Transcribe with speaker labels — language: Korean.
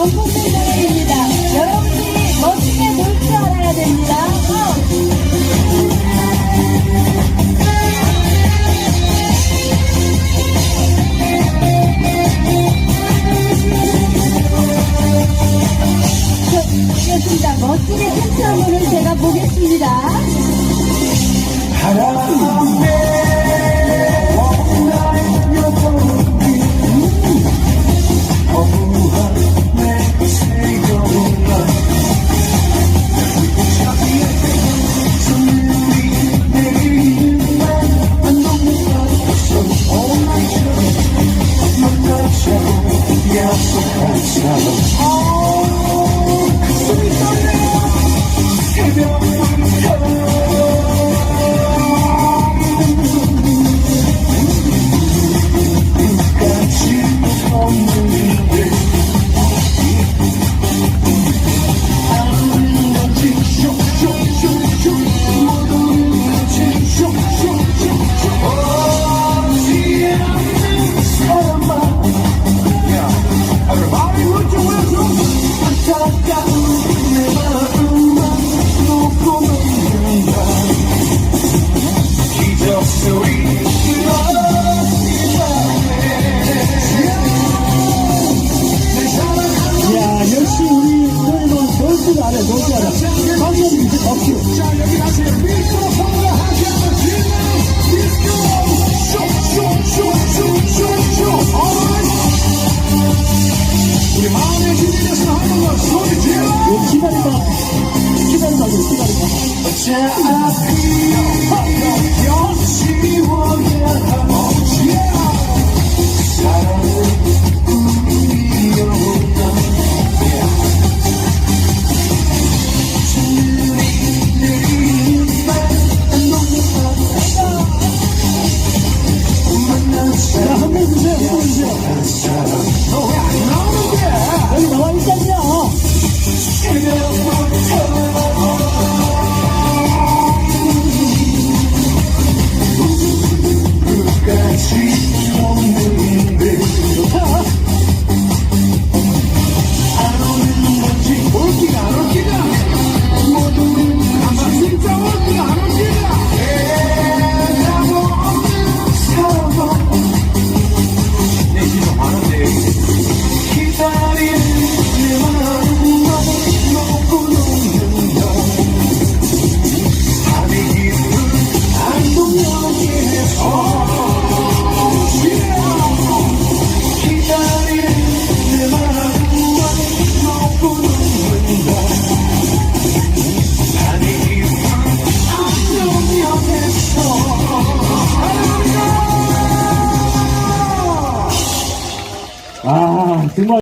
Speaker 1: 전국민 노래입니다. 여러분들이 멋지게 놀 줄 알아야 됩니다. 어. 좋겠습니다. 멋지게 춤추는 분을 제가 보겠습니다.
Speaker 2: 야, 놀줄 알아, 놀줄 알아. 방금 없지.
Speaker 3: 자 여기 다시 진행 디스코 쇼쇼쇼쇼쇼쇼 우리 마음의 준비됐으면 한번더 소리 질러
Speaker 2: 요 기다리다. 기다리다, 그래, 기다리다.
Speaker 3: 어차피 여시워야 하지
Speaker 2: 자, 한 Hicimos